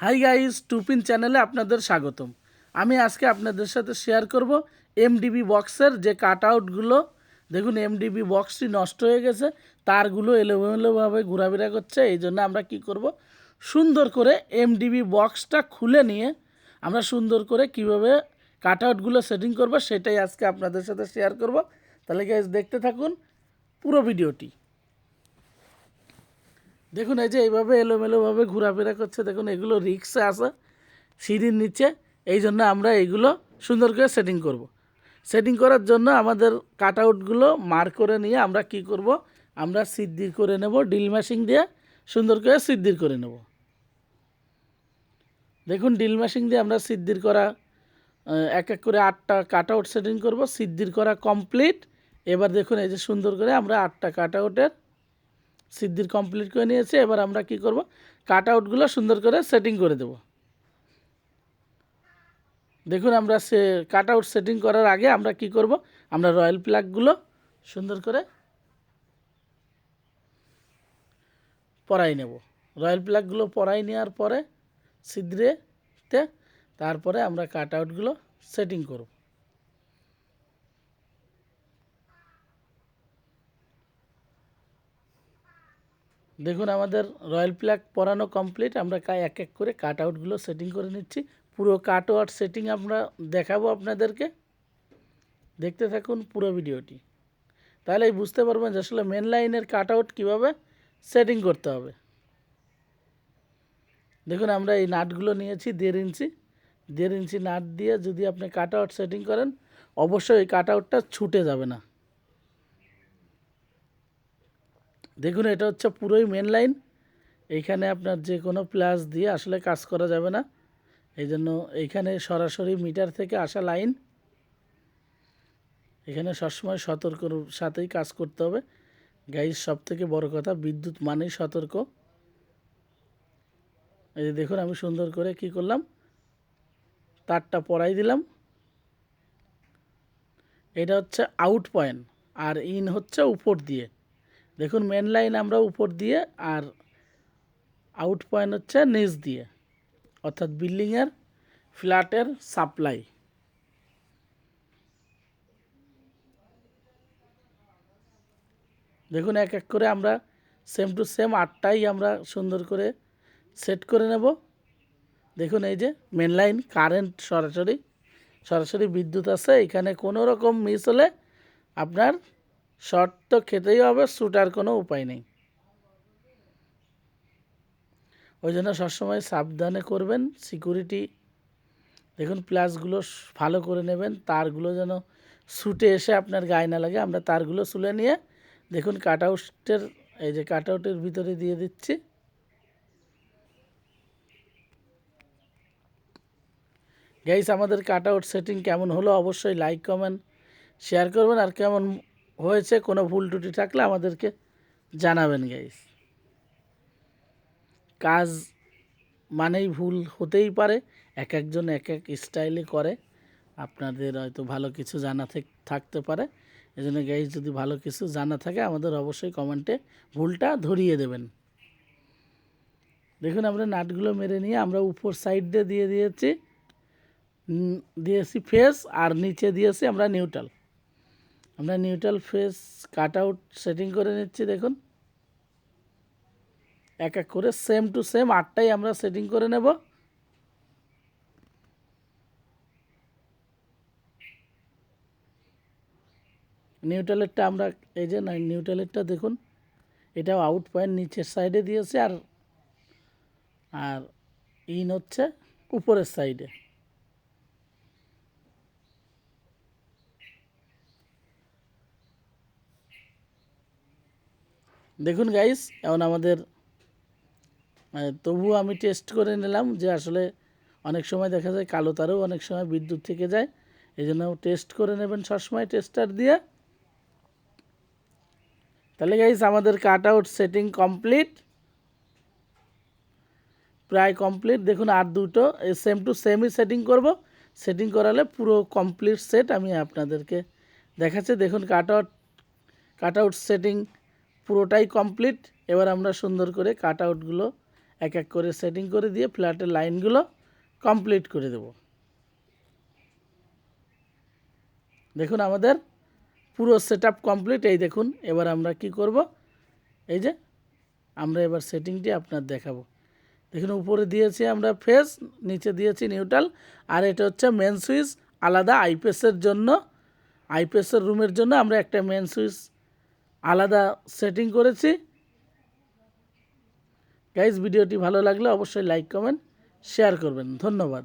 Hi guys two-pin চ্যানেলে আপনাদের স্বাগতম। আমি আজকে আপনাদের সাথে শেয়ার করব এমডিবি বক্সের যে কাট আউটগুলো দেখুন এমডিবি বক্সটি নষ্ট হয়ে গেছে, তারগুলো এলোমেলোভাবে ঘোরাফেরা করছে, এই জন্য আমরা কি করব? সুন্দর করে এমডিবি বক্সটা খুলে নিয়ে আমরা সুন্দর করে কীভাবে কাট আউটগুলো সেটিং করব, সেটাই আজকে আপনাদের সাথে শেয়ার করব। তাহলে গাইজ দেখতে থাকুন পুরো ভিডিওটি দেখুন, এই যে এইভাবে এলোমেলোভাবে ঘোরাফেরা করছে, দেখুন, এগুলো রিক্সে আসে সিঁড়ির নিচে, এই জন্য আমরা এইগুলো সুন্দর করে সেটিং করব। সেটিং করার জন্য আমাদের কাট আউটগুলো মার করে নিয়ে আমরা কি করব? আমরা সিদ্ধির করে নেব ডিল মেশিন দিয়ে সুন্দর করে সিদ্ধির করে নেব। দেখুন ডিল মেশিন দিয়ে আমরা সিদ্ধির করা এক এক করে আটটা কাট আউট সেটিং করব, সিদ্ধির করা কমপ্লিট এবার দেখুন, এই যে সুন্দর করে আমরা আটটা কাট আউটের সিদ্ধির কমপ্লিট করে নিয়েছে, এবার আমরা কি করব? কাট আউটগুলো সুন্দর করে সেটিং করে দেব। দেখুন আমরা সে কাট আউট সেটিং করার আগে আমরা কি করব? আমরা রয়্যাল প্লাগগুলো সুন্দর করে পরাই নেব। রয়্যাল প্লাগগুলো পরাই নেওয়ার পরে ছিদ্রেতে তারপরে আমরা কাট আউটগুলো সেটিং করব। দেখুন, আমাদের রয়্যাল প্লাগ পরানো কমপ্লিট। আমরা এক এক করে কাট আউটগুলো সেটিং করে নিচ্ছি। পুরো কাট আউট সেটিং আমরা দেখাবো আপনাদেরকে। দেখতে থাকুন পুরো ভিডিওটি। তাহলেই বুঝতে পারবেন যে আসলে মেন লাইনের কাট আউট কীভাবে সেটিং করতে হবে। দেখুন, আমরা এই নাটগুলো নিয়েছি দেড় ইঞ্চি। দেড় ইঞ্চি নাট দিয়ে যদি আপনি কাট আউট সেটিং করেন, অবশ্যই এই কাট আউটটা ছুটে যাবে না। দেখুন, এটা হচ্ছে পুরোই মেন লাইন এইখানে আপনার যে কোনো প্লাস দিয়ে আসলে কাজ করা যাবে না। এই জন্য এইখানে সরাসরি মিটার থেকে আসা লাইন এখানে সবসময় সতর্কর সাথেই কাজ করতে হবে। গাইজ সব থেকে বড় কথা, বিদ্যুৎ মানেই সতর্ক। এই যে দেখুন, আমি সুন্দর করে কি করলাম? তারটা পরাই দিলাম। এটা হচ্ছে আউট পয়েন্ট আর ইন হচ্ছে উপর দিয়ে। দেখুন মেন লাইন আমরা উপর দিয়ে আর আউট পয়েন্ট হচ্ছে নিচ দিয়ে। অর্থাৎ বিল্ডিংয়ের ফ্ল্যাটের সাপ্লাই দেখুন, এক এক করে আমরা সেম টু সেম আটটাই আমরা সুন্দর করে সেট করে নেব। দেখুন, এই যে মেন লাইন কারেন্ট সরাসরি সরাসরি বিদ্যুৎ আছে। এখানে কোনো রকম মিস হলে আপনার শর্ট তো খেতেই হবে শ্যুটার কোনো উপায় নেই। ওই জন্য সবসময় সাবধানে করবেন সিকিউরিটি দেখুন প্লাসগুলো ভালো করে নেবেন, তারগুলো যেন ছুটে এসে আপনার গায়ে না লাগে, আমরা তারগুলো তুলে নিয়ে, দেখুন কাট আউটের এই যে কাট আউটের ভিতরে দিয়ে দিচ্ছি। গাইস আমাদের কাট আউট সেটিং কেমন হলো? অবশ্যই লাইক কমেন্ট শেয়ার করবেন, আর কেমন হয়েছে, কোনো ভুল টুটি থাকলে আমাদেরকে জানাবেন গাইস কাজ মানেই ভুল হতেই পারে, এক একজন এক এক স্টাইলে করে। আপনাদের হয়তো ভালো কিছু জানা থাক- থাকতে পারে। এই জন্য গাইজ যদি ভালো কিছু জানা থাকে, আমাদের অবশ্যই কমেন্টে ভুলটা ধরিয়ে দেবেন। দেখুন, আমরা নাটগুলো মেরে নিয়ে আমরা উপর সাইড দিয়ে দিয়ে দিয়েছি দিয়েছি ফেস আর নিচে দিয়েছি আমরা নিউট্রাল আমরা neutral face cut out setting করে নিচ্ছি, দেখুন। এক এক করে সেম টু সেম আটটাই আমরা সেটিং করে নেব। নিউট্রালেরটা আমরা, এই যে না নিউট্রালেরটা দেখুন, এটাও আউট পয়েন্ট নিচের সাইডে দিয়েছে আর আর ইন হচ্ছে উপরের সাইডে দেখুন গাইস এখন আমাদের আহ, তবুও আমি টেস্ট করে নিলাম যে আসলে অনেক সময় দেখা যায় কালো তারও অনেক সময় বিদ্যুৎ থেকে যায় এই জন্য টেস্ট করে নেবেন সবসময় টেস্টার দিয়ে। তাহলে গাইস আমাদের কাট আউট সেটিং কমপ্লিট প্রায় কমপ্লিট দেখুন আর দুটো সেম টু সেমই সেটিং করব। সেটিং করালে পুরো কমপ্লিট সেট আমি আপনাদেরকে দেখাচ্ছি। দেখুন cut out cut out setting পুরোটাই কমপ্লিট এবার আমরা সুন্দর করে কাট আউটগুলো এক এক করে সেটিং করে দিয়ে ফ্ল্যাটের লাইনগুলো কমপ্লিট করে দেব। দেখুন আমাদের পুরো সেট কমপ্লিট এই দেখুন, এবার আমরা কি করব? এই যে, আমরা এবার সেটিংটি আপনার দেখাবো। দেখুন, উপরে দিয়েছি আমরা ফেস নিচে দিয়েছি নিউট্রাল আর এটা হচ্ছে মেন সুইচ আলাদা আইপিএসের জন্য আইপিএসের রুমের জন্য আমরা একটা মেন সুইচ আলাদা সেটিং করেছি। গাইজ ভিডিওটি ভালো লাগলে অবশ্যই লাইক কমেন্ট শেয়ার করবেন। ধন্যবাদ।